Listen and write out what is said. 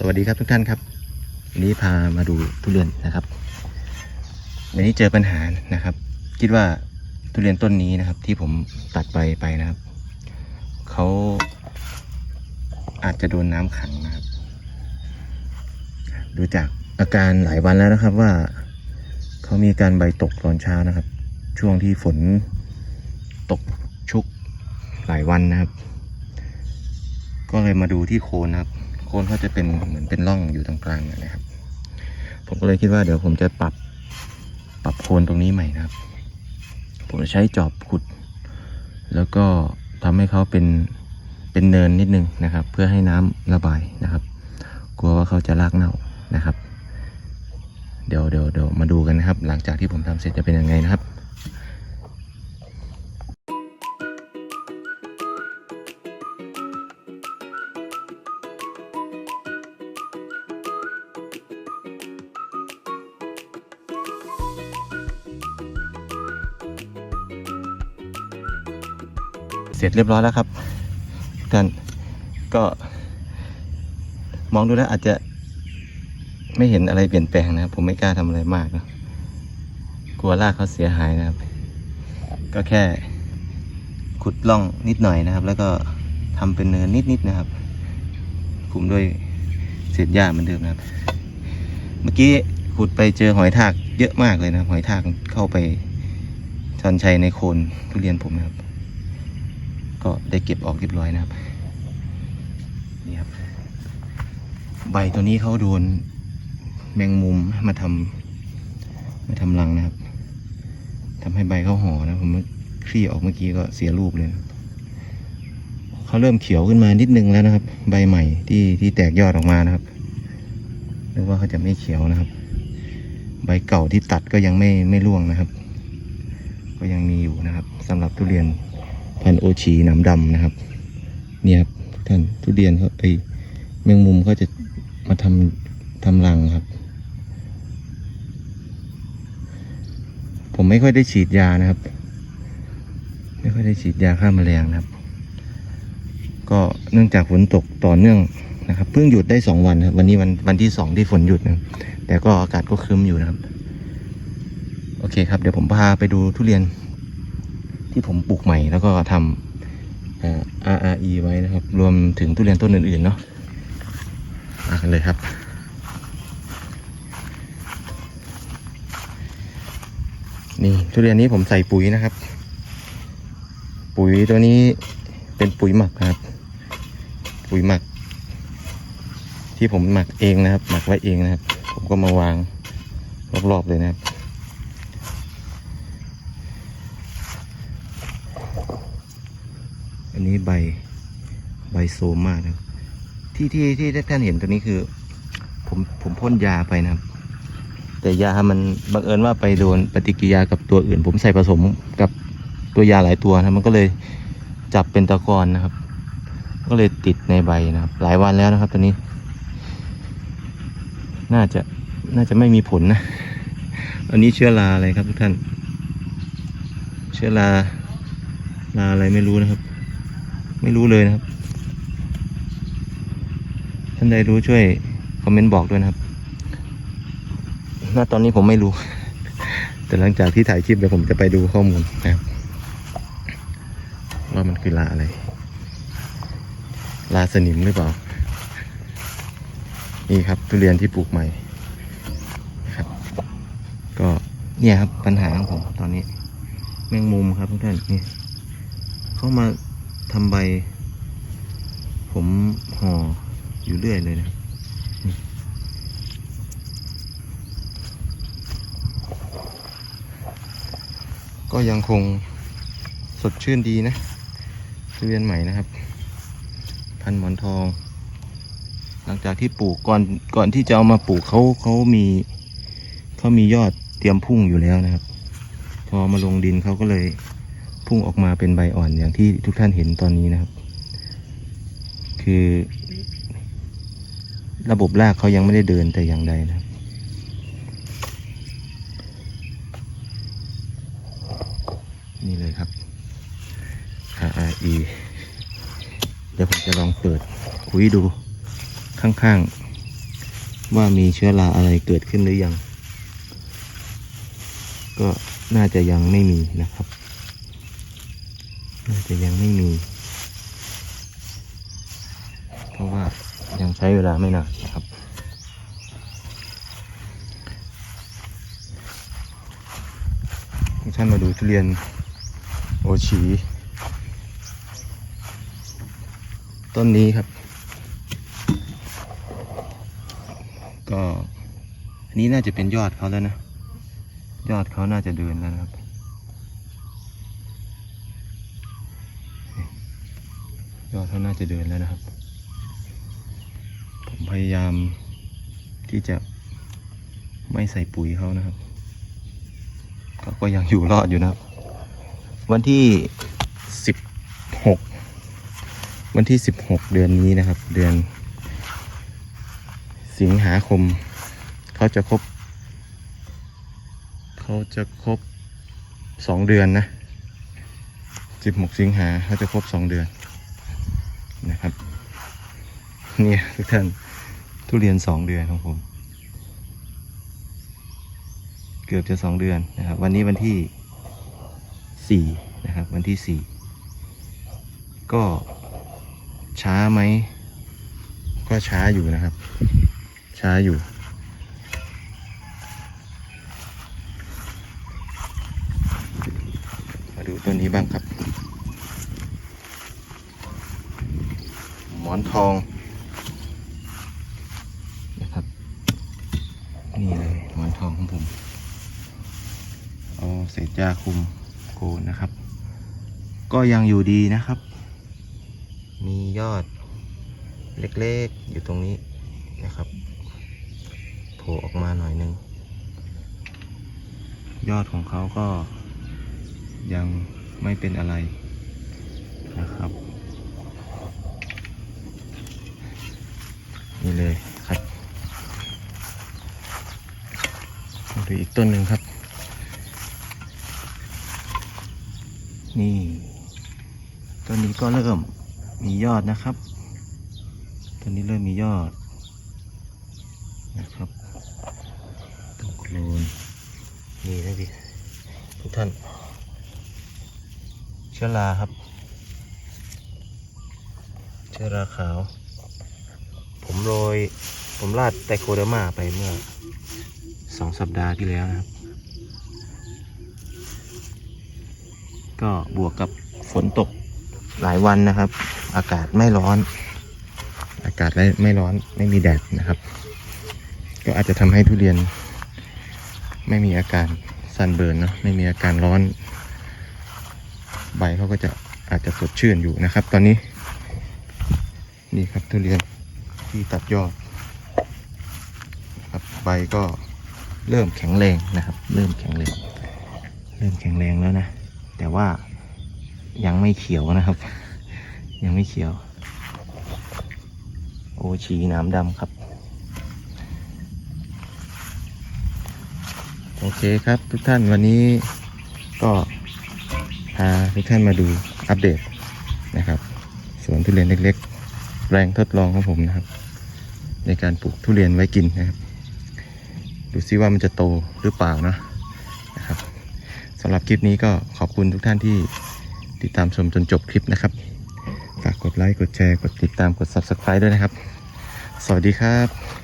สวัสดีครับทุกท่านครับวันนี้พามาดูทุเรียนนะครับ วันนี้เจอปัญหานะครับ คิดว่าทุเรียนต้นนี้นะครับ ที่ผมตัดไปไปนะครับเขาอาจจะโดนน้ำขังนะครับ ดูจากอาการหลายวันแล้วนะครับว่าเขามีการใบตกตอนเช้านะครับ ช่วงที่ฝนตกชุกหลายวันนะครับ ก็เลยมาดูที่โคนนะครับ โคนเขาจะเป็นเหมือนเป็นร่องอยู่ตรงกลางนะครับ ผมก็เลยคิดว่าเดี๋ยวผมจะปรับปรับโคนตรงนี้ใหม่นะครับ ผมจะใช้จอบขุด แล้วก็ทำให้เขาเป็นเป็นเนินนิดนึงนะครับ เพื่อให้น้ำระบายนะครับ กลัวว่าเขาจะรากเน่านะครับ เดี๋ยวเดี๋ยวเดี๋ยวมาดูกันนะครับ หลังจากที่ผมทำเสร็จจะเป็นยังไงนะครับ เสร็จเรียบร้อยแล้วครับทุกท่านก็มองดูแล้วอาจจะไม่เห็นอะไรเปลี่ยนแปลงนะครับ ผมไม่กล้าทำอะไรมากนะกลัวรากเขาเสียหายนะครับ ก็แค่ขุดร่องนิดหน่อยนะครับ แล้วก็ทำเป็นเนินนิดๆนะครับคุมด้วยเศษหญ้าเหมือนเดิมนะครับ เมื่อกี้ขุดไปเจอหอยทากเยอะมากเลยนะหอยทากเข้าไปชันชัยในโคนทุเรียนผมนะครับ ก็ได้เก็บออกเรียบร้อยนะครับนี่ครับ ใบตัวนี้เขาโดนแมงมุมมาทำมาทำรังนะครับทำให้ใบเขาห่อนะผมคลี่ออกเมื่อกี้ก็เสียรูปเลยนะเขาเริ่มเขียวขึ้นมานิดนึงแล้วนะครับ ใบใหม่ที่ที่แตกยอดออกมานะครับนึกว่าเขาจะไม่เขียวนะครับ ใบเก่าที่ตัดก็ยังไม่ไม่ร่วงนะครับ ก็ยังมีอยู่นะครับสำหรับทุเรียน พันโอชีหนามดำนะครับ เนี่ยครับทุกท่านทุเรียนเขาไอแมงมุมเขาจะมาทำทำรังครับ ผมไม่ค่อยได้ฉีดยานะครับ ไม่ค่อยได้ฉีดยาฆ่าแมลงนะครับ ก็เนื่องจากฝนตกต่อเนื่องนะครับเพิ่งหยุดได้สองวันครับวันนี้วันวันที่สองที่ฝนหยุดนะแต่ก็อากาศก็ครึ้มอยู่นะครับ โอเคครับ เดี๋ยวผมพาไปดูทุเรียน ที่ผมปลูกใหม่แล้วก็ทำ RRE ไว้นะครับ รวมถึงทุเรียนต้นอื่นๆเนาะมากันเลยครับ นี่ทุเรียนนี้ผมใส่ปุ๋ยนะครับ ปุ๋ยตัวนี้เป็นปุ๋ยหมักนะครับ ปุ๋ยหมัก ที่ผมหมักเองนะครับ หมักไว้เองนะครับ ผมก็มาวางรอบๆเลยนะครับ อันนี้ใบใบโซมมากนะที่ที่ที่ท่านเห็นตัวนี้คือ ผมผมพ่นยาไปนะครับ แต่ยามันบังเอิญว่าไปโดนปฏิกิริยากับตัวอื่น ผมใส่ผสมกับตัวยาหลายตัวนะมันก็เลยจับเป็นตะกอนนะครับ ก็เลยติดในใบนะครับ หลายวันแล้วนะครับตัวนี้ น่าจะน่าจะไม่มีผลนะ อันนี้เชื้อราอะไรครับทุกท่าน เชื้อราราอะไรไม่รู้นะครับ ไม่รู้เลยนะครับ ท่านใดรู้ช่วยคอมเมนต์บอกด้วยนะครับณตอนนี้ผมไม่รู้ แต่หลังจากที่ถ่ายคลิปเดี๋ยวผมจะไปดูข้อมูลนะครับว่ามันคือลาอะไร ลาสนิมหรือเปล่า นี่ครับทุเรียนที่ปลูกใหม่ครับ ก็เนี่ยครับปัญหาของผมตอนนี้ แมงมุมครับทุกท่านนี่เข้ามา ทำใบ ผมห่ออยู่เรื่อยเลยนะก็ยังคงสดชื่นดีนะทุเรียนใหม่นะครับ พันหมอนทอง หลังจากที่ปลูกก่อนก่อนที่จะเอามาปลูกเขาเขามีเขามียอดเตรียมพุ่งอยู่แล้วนะครับ พอมาลงดินเขาก็เลย พุ่งออกมาเป็นใบอ่อนอย่างที่ทุกท่านเห็นตอนนี้นะครับ คือ ระบบรากเขายังไม่ได้เดินแต่อย่างใดนะครับนี่เลยครับ RRE เดี๋ยวผมจะลองเปิดคุยดูข้างๆ ว่ามีเชื้อราอะไรเกิดขึ้นหรือยัง ก็น่าจะยังไม่มีนะครับ น่าจะยังไม่มี เพราะว่ายังใช้เวลาไม่นานนะครับทุกท่านมาดูทุเรียนโอชี ต้นนี้ครับ ก็อันนี้น่าจะเป็นยอดเขาแล้วนะ ยอดเขาน่าจะเดินแล้วนะครับ ยอดเขาน่าจะเดินแล้วนะครับ ผมพยายามที่จะไม่ใส่ปุ๋ยเขานะครับเขาก็ยังอยู่รอดอยู่นะครับ วันที่สิบหกวันที่สิบหกเดือนนี้นะครับ เดือน สิงหาคม เขาจะครบ เขาจะครบสองเดือนนะสิบหกสิงหาเขาจะครบสองเดือน นะครับเนี่ยทุกท่านทุเรียนสองเดือนของผม เกือบจะสองเดือนนะครับ วันนี้วันที่สี่นะครับ วันที่สี่ก็ช้าไหม ก็ช้าอยู่นะครับ ช้าอยู่มาดูตัวนี้บ้างครับ มอนทองนะครับ นี่เลยหมอนทองของผมเอาเศษหญ้าคุมโคนนะครับ ก็ยังอยู่ดีนะครับ มียอดเล็กๆอยู่ตรงนี้นะครับโผล่ออกมาหน่อยนึง ยอดของเขาก็ยังไม่เป็นอะไรนะครับ นี่เลยครับดูอีกต้นหนึ่งครับ นี่ต้นนี้ก็เริ่มมียอดนะครับต้นนี้เริ่มมียอดนะครับต้นโคลนนี่นะพี่ทุกท่านเชื้อราครับ เชื้อราขาว ผมโรย ผมราดไตโคเดอร์มาไปเมื่อสองสัปดาห์ที่แล้วนะครับ ก็บวกกับฝนตกหลายวันนะครับ อากาศไม่ร้อน อากาศไม่ไม่ร้อนไม่มีแดดนะครับ ก็อาจจะทำให้ทุเรียน ไม่มีอาการซันเบิร์นเนาะไม่มีอาการร้อน ใบเขาก็จะอาจจะสดชื่นอยู่นะครับ ตอนนี้ นี่ครับทุเรียน ที่ตัดยอดครับใบก็เริ่มแข็งแรงนะครับ เริ่มแข็งแรง เริ่มแข็งแรงแล้วนะ แต่ว่ายังไม่เขียวนะครับ ยังไม่เขียว โอชีน้ำดำครับ โอเคครับทุกท่านวันนี้ก็พาทุกท่านมาดูอัปเดตนะครับสวนทุเรียนเล็ก แรงทดลองของผมนะครับ ในการปลูกทุเรียนไว้กินนะครับ ดูซิว่ามันจะโตหรือเปล่านะนะครับสำหรับคลิปนี้ก็ขอบคุณทุกท่านที่ติดตามชมจนจบคลิปนะครับ ฝากกดไลค์ กดแชร์ กดติดตาม กด Subscribe ด้วยนะครับ สวัสดีครับ